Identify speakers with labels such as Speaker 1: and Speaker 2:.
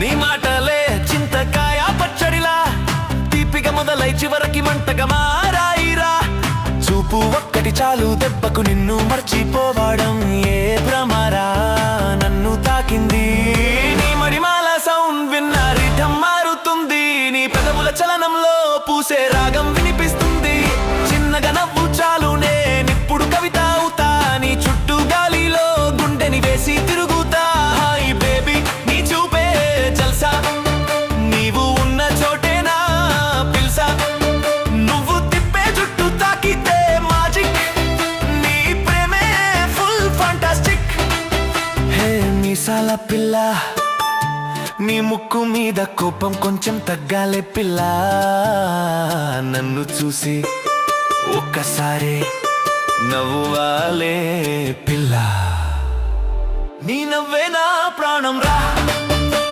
Speaker 1: నీ మాటలే చింతకాయ పచ్చడిలా. తీపిగా మొదలై చివరికి మంటగా మారాయిరా. చూపు ఒక్కటి చాలు దెబ్బకు నిన్ను మర్చిపోవడం ఏ భ్రమరా? నన్ను తాకింది నీ మడిమాల సౌండ్ విన్నారి మారుతుంది. నీ పెదవుల చలనంలో పూసే రాగం విని తగ్గాల పిల్ల. నీ ముక్కు మీద కోపం కొంచెం తగ్గాలే పిల్ల. నన్ను చూసి ఒక్కసారి నవ్వాలే పిల్ల. నీ నవ్వే నా